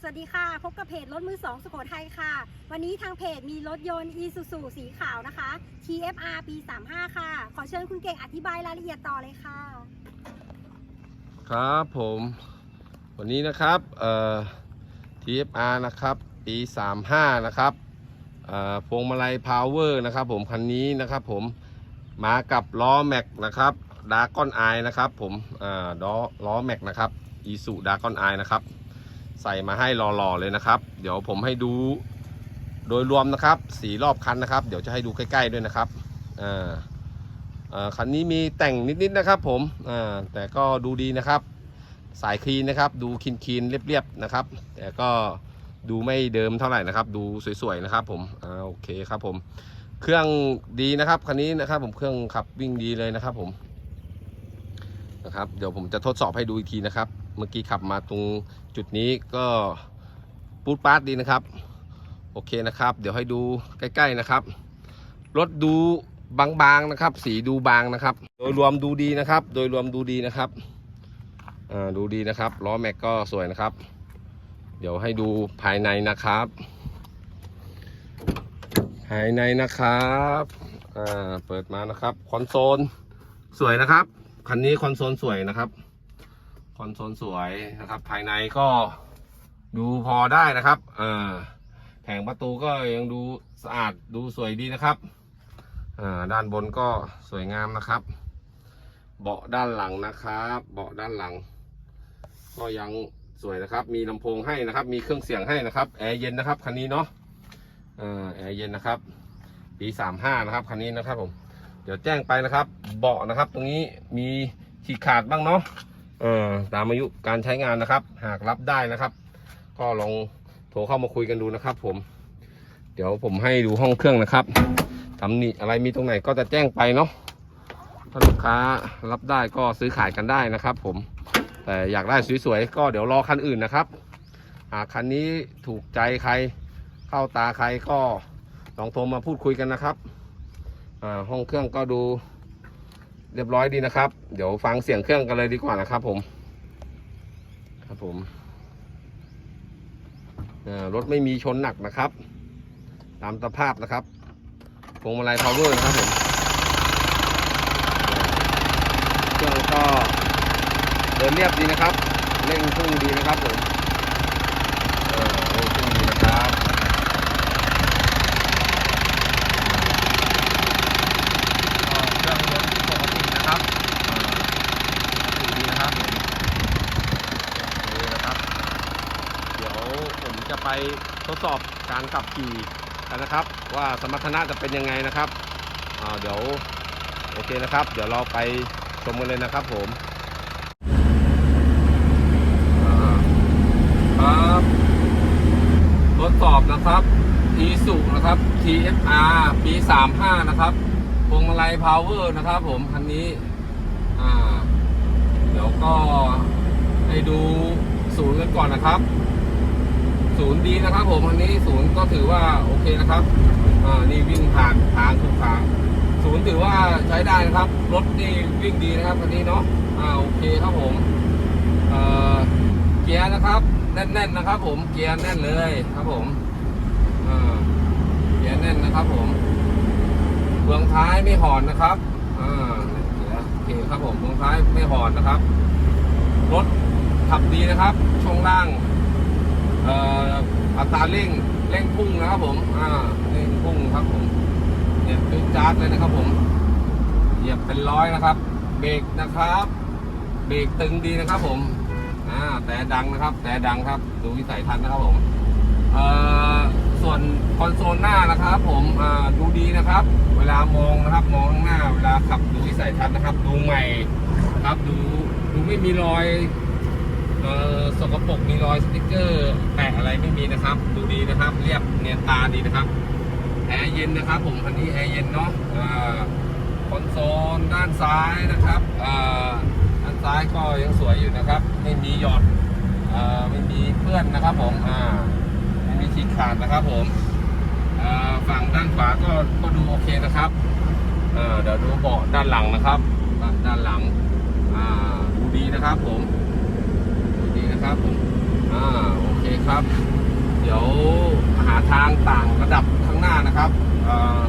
สวัสดีค่ะ พบกับเพจรถมือสองสุโขทัยค่ะ วันนี้ทางเพจมีรถยนต์ Isuzu สีขาวนะคะ TFR ปี 35 ค่ะ ขอเชิญคุณเก่งอธิบายรายละเอียดต่อเลยค่ะ ครับผม วันนี้นะครับเอ่อ TFR นะครับ ปี 35 นะครับเอ่อพวงมาลัย Power นะครับผม คันนี้นะครับผม มากับล้อแม็กนะครับดาก้อนไอนะครับผมอ่าล้อล้อแม็กนะครับอีสุดาก้อนไอนะครับ ใส่มาให้หล่อๆเลยนะครับ เดี๋ยวผมให้ดูโดยรวมนะครับสีรอบคันนะครับ เดี๋ยวจะให้ดูใกล้ๆด้วยนะครับอ่าคันนี้มีแต่งนิดๆนะครับผมอ่าแต่ก็ดูดีนะครับ สายคลีนนะครับ ดูคินคีนๆเรียบๆนะครับ แต่ก็ดูไม่เดิมเท่าไหร่นะครับ ดูสวยๆนะครับ ผมอ่าโอเคครับผม เครื่องดีนะครับคันนี้นะครับ ผมเครื่องขับวิ่งดีเลยนะครับ ผมนะครับ เดี๋ยวผมจะทดสอบให้ดูอีกทีนะครับ เมื่อกี้ขับมาตรงจุดนี้ก็ปูดปาร์ตดีนะครับ โอเคนะครับ เดี๋ยวให้ดูใกล้ ๆนะครับ รถดูบางๆนะครับ สีดูบางนะครับ โดยรวมดูดีนะครับ โดยรวมดูดีนะครับดูดีนะครับล้อแม็กก็สวยนะครับ เดี๋ยวให้ดูภายในนะครับ ภายในนะครับเปิดมานะครับคอนโซลสวยนะครับคันนี้คอนโซลสวยนะครับ คอนโซลสวยนะครับ ภายในก็ดูพอได้นะครับอ่าแผงประตูก็ยังดูสะอาดดูสวยดีนะครับอ่าด้านบนก็สวยงามนะครับ เบาะด้านหลังนะครับ เบาะด้านหลัง ก็ยังสวยนะครับ มีลำโพงให้นะครับ มีเครื่องเสียงให้นะครับแอร์เย็นนะครับคันนี้เนาะอ่าแอร์เย็นนะครับปีสามห้านะครับคันนี้นะครับผมเดี๋ยวแจ้งไปนะครับ เบาะนะครับ ตรงนี้มีฉีกขาดบ้างเนาะ เออตามอายุการใช้งานนะครับ หากรับได้นะครับ ก็ลองโทรเข้ามาคุยกันดูนะครับ ผม เดี๋ยวผมให้ดูห้องเครื่องนะครับตำหนิอะไรมีตรงไหนก็จะแจ้งไปเนาะถ้าลูกค้ารับได้ก็ซื้อขายกันได้นะครับ ผม แต่อยากได้สวยๆก็เดี๋ยวรอคันอื่นนะครับหากคันนี้ถูกใจใครเข้าตาใครก็ลองโทรมาพูดคุยกันนะครับห้องเครื่องก็ดู เรียบร้อยดีนะครับ เดี๋ยวฟังเสียงเครื่องกันเลยดีกว่านะครับ ผม ครับผมรถไม่มีชนหนักนะครับ ตามสภาพนะครับพวงมาลัย power นะครับผมเครื่องก็เดินเรียบดีนะครับ เร่งพุ่งดีนะครับผมเออเร่งพุ่งดีนะครับก็เครื่องยนต์ปกตินะครับเออปกติดีนะครับผมโอเคนะครับ เดี๋ยวผมจะ ไปทดสอบการขับขี่กันนะครับ ว่าสมรรถนะจะเป็นยังไงนะครับเดี๋ยวโอเคนะครับ เดี๋ยวเราไปชมกันเลยนะครับผมครับทดสอบนะครับอีสุนะครับ TFR ปี35นะครับพวงมาลัย power นะครับผมคันนี้เดี๋ยวก็ให้ดูศูนย์กันก่อนนะครับ ศูนย์ดีนะครับ ผมอันนี้ศูนย์ก็ถือว่าโอเคนะครับอ่านี่วิ่งผ่านทางทุกทางศูนย์ถือว่าใช้ได้นะครับรถนี่วิ่งดีนะครับคันนี้เนาะอ่าโอเคครับผมเเกียร์นะครับแน่นๆนะครับ ผมเกียร์แน่นเลยครับผมอ่าเกียร์แน่นนะครับ ผมเฟืองท้ายไม่หอนนะครับอ่าเกียร์โอเคครับผมเฟืองท้ายไม่หอนนะครับรถขับดีนะครับช่วงล่าง อัตราเร่งเร่งพุ่งนะครับผมอ่าเร่งพุ่งครับผมเนี่ยเป็นจาร์ดเลยนะครับผมเหยียบเป็นร้อยนะครับ เบรกนะครับ เบรกตึงดีนะครับผมอ่าแต่ดังนะครับ แต่ดังครับดูวิสัยทัศน์นะครับผมเอ่อส่วนคอนโซลหน้านะครับ ผมอ่าดูดีนะครับ เวลามองนะครับ มองข้างหน้าเวลาขับดูวิสัยทัศน์นะครับ ดูใหม่ครับดูดูไม่มีรอย สกปรกมีรอยสติ๊กเกอร์แปะอะไรไม่มีนะครับ ดูดีนะครับ เรียบเนียนตาดีนะครับแอร์เย็นนะครับผมคันนี้แอร์เย็นเนาะคอนโซลด้านซ้ายนะครับด้านซ้ายก็ยังสวยอยู่นะครับ ไม่มีหยอดไม่มีเปื้อนนะครับผมไม่มีฉีกขาดนะครับผมฝั่งด้านขวาก็ก็ดูโอเคนะครับเดี๋ยวดูเบาะด้านหลังนะครับด้านหลังดูดีนะครับผม นะครับผมอ่า โอเคครับ เดี๋ยวหาทางต่างระดับข้างหน้านะครับเอ่อ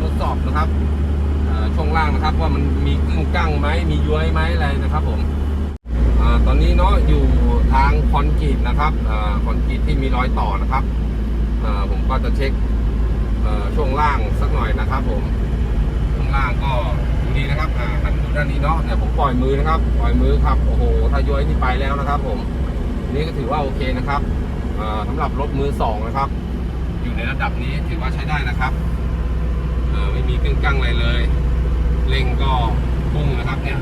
ทดสอบนะครับเอ่อช่วงล่างนะครับว่ามันมีกึ้งกั้งไหมมีย้วยไหมอะไรนะครับ ผมอตอนนี้เนาะอยู่ทางคอนกรีตนะครับอคอนกรีตที่มีรอยต่อนะครับอ่าผมก็จะเช็คเอ่อช่วงล่างสักหน่อยนะครับ ผมช่วงล่างก็ดูดีนะครับอ่าหัน ด้านนี้เนาะเนี่ยผมปล่อยมือนะครับ ปล่อยมือครับโอ้โหถ้าย้วยนี่ไปแล้วนะครับผมนี่ก็ถือว่าโอเคนะครับอ่าสำหรับรถมือสองนะครับ อยู่ในระดับนี้ถือว่าใช้ได้นะครับไม่มีกึ่งกั้งอะไรเลยเร่งก็พุ่งนะครับเนี่ย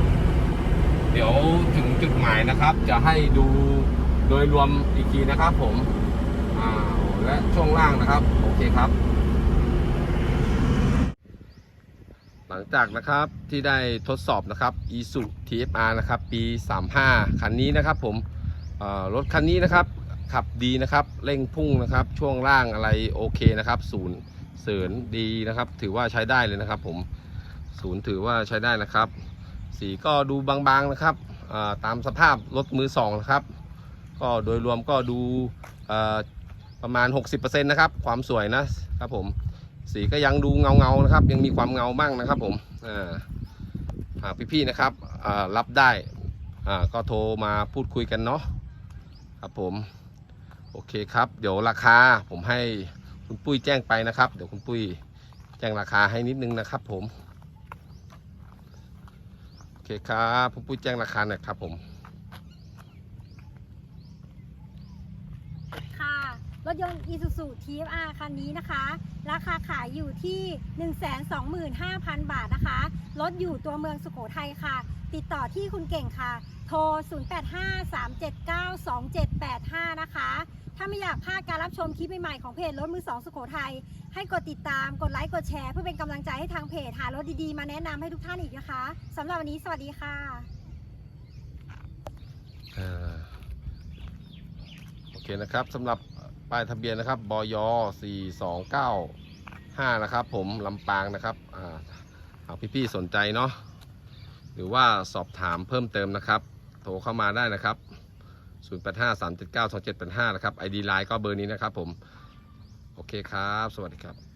เดี๋ยวถึงจุดหมายนะครับ จะให้ดูโดยรวมอีกทีนะครับ ผมและช่วงล่างนะครับ โอเคครับ ห ลังจากนะครับที่ได้ทดสอบนะครับ i s u TFR นะครับปี 35 คันนี้นะครับผมรถคันนี้นะครับขับดีนะครับเร่งพุ่งนะครับช่วงล่างอะไรโอเคนะครับศูนย์เสริญดีนะครับ ถือว่าใช้ได้เลยนะครับ ผมศูนย์ถือว่าใช้ได้นะครับ สีก็ดูบางๆนะครับตามสภาพรถมือสองนะครับ ก็โดยรวมก็ดูประมาณ 60%นะครับความสวยนะครับผม สีก็ยังดูเงาๆนะครับ ยังมีความเงาบ้างนะครับผมอ่าหากพี่ๆนะครับรับได้อ่าก็โทรมาพูดคุยกันเนาะครับผมโอเคครับ เดี๋ยวราคาผมให้คุณปุ้ยแจ้งไปนะครับ เดี๋ยวคุณปุ้ยแจ้งราคาให้นิดนึงนะครับ ผมโอเคครับคุณปุ้ยแจ้งราคาหน่อยครับผม ค่ะ รถยนต์ Isuzu TFR คันนี้นะคะ ราคาขายอยู่ที่ 125,000 บาทนะคะ รถอยู่ตัวเมืองสุโขทัยค่ะ ติดต่อที่คุณเก่งค่ะ โทร 0853792785 นะคะ ถ้าไม่อยากพลาดการรับชมคลิปใหม่ๆของเพจรถมือสองสุโขทัย ให้กดติดตาม กดไลค์ กดแชร์ เพื่อเป็นกำลังใจให้ทางเพจหารถดีๆ มาแนะนำให้ทุกท่านอีกนะคะสำหรับวันนี้สวัสดีค่ะโอเคนะครับสำหรับ ป้ายทะเบียนนะครับบย4295นะครับ ผมลำปางนะครับอ่าหากพี่ๆสนใจเนาะหรือว่าสอบถามเพิ่มเติมนะครับ โทรเข้ามาได้นะครับ 0853792785 นะครับ ID Line ก็เบอร์นี้นะครับผม โอเคครับ สวัสดีครับ